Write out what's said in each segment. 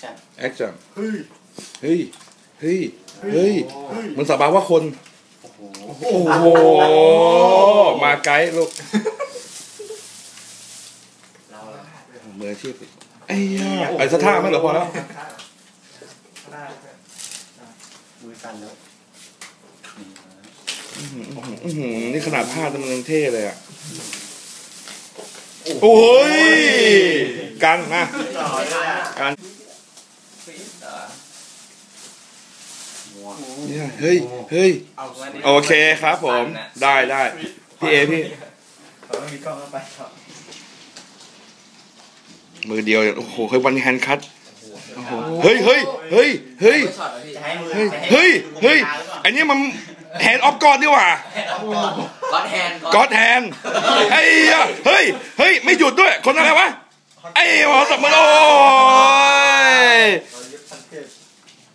ชั่นแอคชั่นเฮ้ยเฮ้ยเฮ้ยเฮ้ยมันสาบานว่าคน โอ้โหโอ้โหมาไกด์ลูกเราละมืออาชีพไอ้ย่าไอ้สะท่าไม่เหรอพอแล้วมือสั่นแล้วนี่นะอื้อหือนี่ขนาดผ้ามันยังเท่เลยอะ โอ้ย กันมาต่อเลยอะกัน ฟิสเหรอมัว เนี่ยเฮ้ยเฮ้ยเอาไว้ดิโอเคครับผมได้ได้พี่เอพี่เขาไม่มีกล้องเข้าไปครับมือเดียวเนี่ยโอ้โหเฮ้ยวันแฮนด์คัทโอ้โหเฮ้ยเฮ้ยเฮ้ยเฮ้ยจะให้มือเฮ้ยจะให้เฮ้ยเฮ้ยอันนี้มันแฮนด์ออฟกอดดีกว่าก้อนแฮนกอดแฮนด์ไอ้ยะเฮ้ยเฮ้ยไม่หยุดด้วยคนอะไรวะไอ้หมอสับมือโอ้ย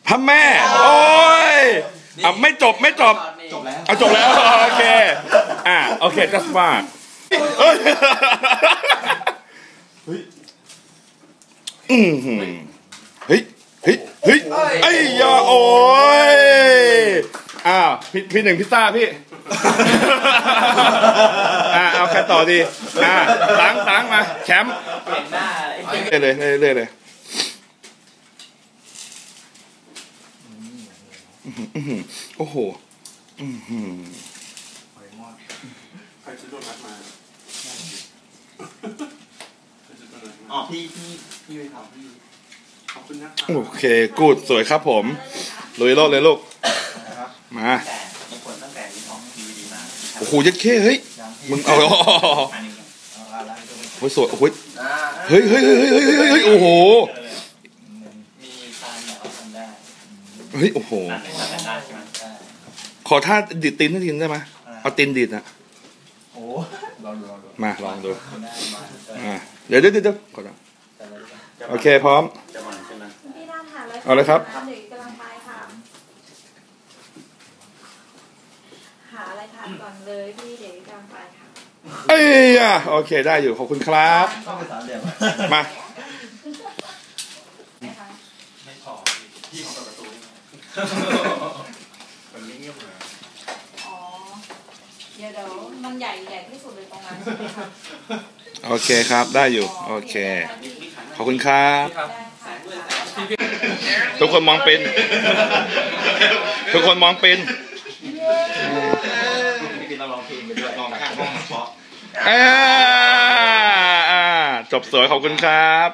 พระแม่โอ้ย อะไม่จบไม่จบจบแล้วเอาจบแล้วโอเคอะโอเค just fine เฮ้ยอือหือเฮ้ยเฮ้ยเฮ้ยไอ้ยาโอ้ยอ้าวพี่พี่หนึ่งพิซซ่าพี่อ่าเอาใครต่อดีอ่าตังตังมาแชมป์เปลี่ยนหน้าเลยเรื่อยเลยเรื่อยเลยอื้อหือ โอ้โหอื้อหือใครจะโดนนัดมาใครจะโดนนัดอ๋อมาพี่พี่พี่ไปทำพี่ขอบคุณนะโอเค กูดสวยครับผมลุยโลดเลยลูกนะครับมาแต่มีคนตั้งแต่มีของดีวีดีมาโอ้โหยัดเข้เฮ้ย มึงเอาอันนี้เอาละละโอ้ยสวยโอ้ยอ่าเฮ้ยเฮ้ยเฮ้ยเฮ้ยเฮ้ยเฮ้ยเฮ้ยโอ้โห มีตาเนี่ยเอาทำได้ เฮ้ยโอ้โหตาเป็นตาเป็นได้ใช่ไหมได้ขอท่าดิดตีนให้ทีนได้ไหมเอาตีนดิดนะโอ้ลองดูลองดูมาลองดูได้มาอ่าเดี๋ยวเดี๋ยวเดี๋ยวขอดูโอเคพร้อม จะมันใช่ไหมพี่น่าทานเลยเอาเลยครับ เดี๋ยวกำลังไปค่ะ หาอะไรทานก่อนเลยพี่เดี๋ยวกำลังไปค่ะเอ้ยอะโอเคได้อยู่ขอบคุณครับ ต้องเป็นสามเหลี่ยมมานะคะไม่พอพี่ของประตูนี่ มันไม่เงียบเลยอ๋อเดี๋ยวเดี๋ยวมันใหญ่ใหญ่ที่สุดเลยตรงนั้นใช่ไหมคะโอเคครับ ได้อยู่ โอเค ขอบคุณครับ ได้ค่ะทุกคนมองเป็น ทุกคนมองเป็น พี่เราลองเพลงไปด้วยลองข้างห้องเพราะ อ่าอ่าจบสวยขอบคุณครับ